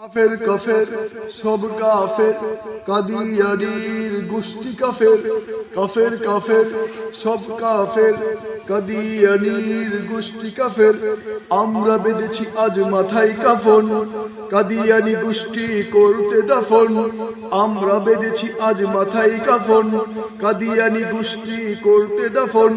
কাফের কাফের, সব কাফের কাদিয়ারির গোষ্ঠী কাফের কাফের কাফের, সব কাফের, কাদিয়ানির গোষ্ঠী কাফের, আমরা বেঁধেছি আজ মাথায় কাফন। কাদিয়ানি গোষ্ঠী করতে দাফন। আমরা বেঁধেছি আজ মাথায় কাফন। কাদিয়ানি গোষ্ঠী করতে দাফন।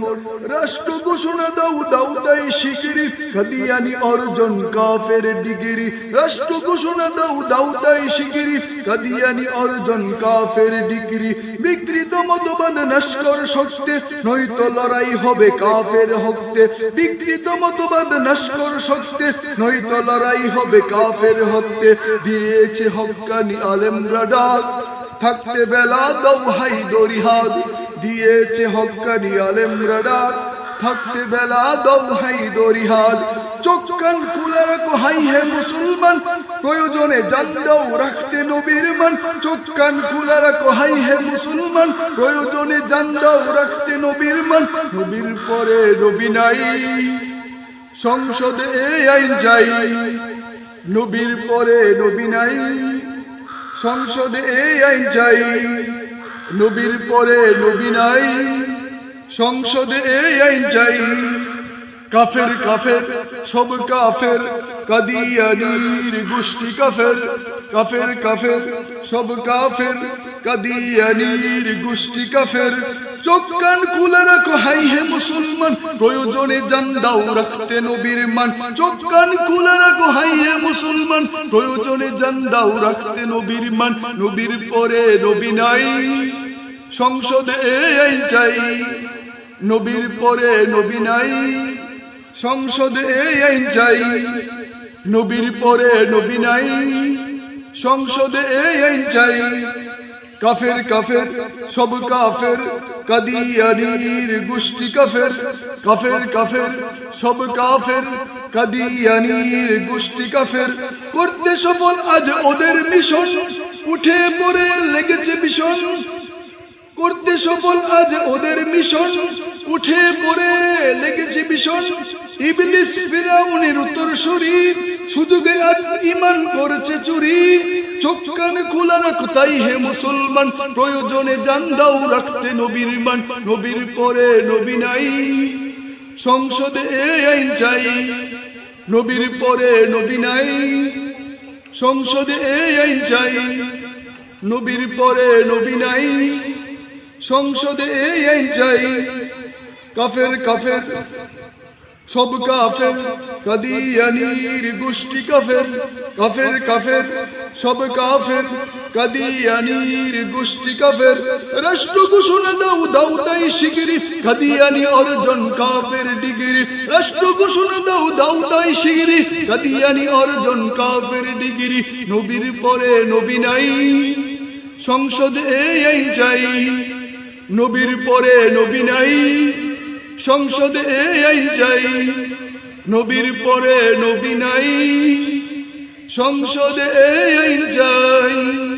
রাষ্ট্র ঘোষণা দাও দাও তাই শিগিরি কাদিয়ানি অর্জন কাফের ডিগ্রি। রাষ্ট্র ঘোষণা দাও দাও তাই শিগিরি কাদিয়ানি অর্জন কাফের ডিগ্রি। বিকৃত মতবাদ নস্কর শক্তে, নয়তো লড়াই হবে কাফের হকতে। বিকৃত মতবাদ নস্কর শক্তে, নয়তো লড়াই হবে কাফের হকতে দিয়েছে হক্কানি আলেমরা ডাক। থাকতে বেলা দাও হাই দরিহাদ, দিয়েছে হক্কানি আলেমরা ডাক। থাকতে বেলা দাও হাই চোখ কান খুলে রাখো, হাই হে মুসলমান। প্রয়োজনে রাখতে নবীর মান। চোখ কান খুলে রাখো, হাই হে মুসলমান। প্রয়োজনে রাখতে নবীর মান। নবীর পরে নবী নাই, সংসদে এই আইন চাই। নবীর পরে নবী নাই, সংসদে আইন চাই। নবীর পরে নবী নাই, সংসদে আইন চাই। কাফের কাফের, সব কাফের, কাদিয়ানির গোষ্ঠী কাফের কাফের কাফের, সব কাফের, কাদিয়ানির গোষ্ঠী কাফের। চোখ কান খুলে রাখো, হাই হে মুসলমান। প্রয়োজনে জান দাও, রাখতে নবীর মান। চোখ কান খুলে রাখো, হাই হে মুসলমান। প্রয়োজনে জান দাও, রাখতে নবীর মান। নবীর পরে নবী নাই, সংসদে এই চাই। নবীর পরে নবী নাই, সংসদে এই চাই। নবীর পরে নবী নাই, সংসদে এই চাই। কাফের কাফের, সব কাফের, কাদিয়ানির গোষ্ঠী কাফের। কাফের কাফের, সব কাফের, কাদিয়ানির গোষ্ঠী কাফের। করতে সফল আজ ওদের মিশন, উঠে পড়ে লেগেছে ভীষণ করতে সফল আজ ওদের মিশন, উঠে পড়ে লেগেছে ভীষণ ইবলিস ফিরাউনের উত্তর শরীর, সুযোগে আজ ইমান করছে চুরি। চোখ কান খোলা রাখ তাই হে মুসলমান, প্রয়োজনে জান দাও রাখতে নবীর মান। নবীর পরে নবী নাই, সংসদে এই আইন চাই। নবীর পরে নবী নাই, সংসদে এই আইন চাই। নবীর পরে নবী নাই, সংসদে এই আইন চাই। কাফের কাফের সব কাফের কাদিয়ানির গোষ্ঠী কাফের কাফের কাফের। সব কাফের কাদিয়ানির গোষ্ঠী কাফের। রাষ্ট্র ঘোষণা দাও দাও তাই শিগিরি কাদিয়ানি অর্জন, কাফের ডিগ্রি। রাষ্ট্র ঘোষণা দাও দাও তাই শিগিরি কাদিয়ানি অর্জন, কাফের ডিগ্রি। নবীর পরে নবী নাই, সংসদে এই আইন চাই। নবীর পরে নবী নাই সংসদে এই যাই। নবীর পরে নবী নাই। সংসদে এই যাই।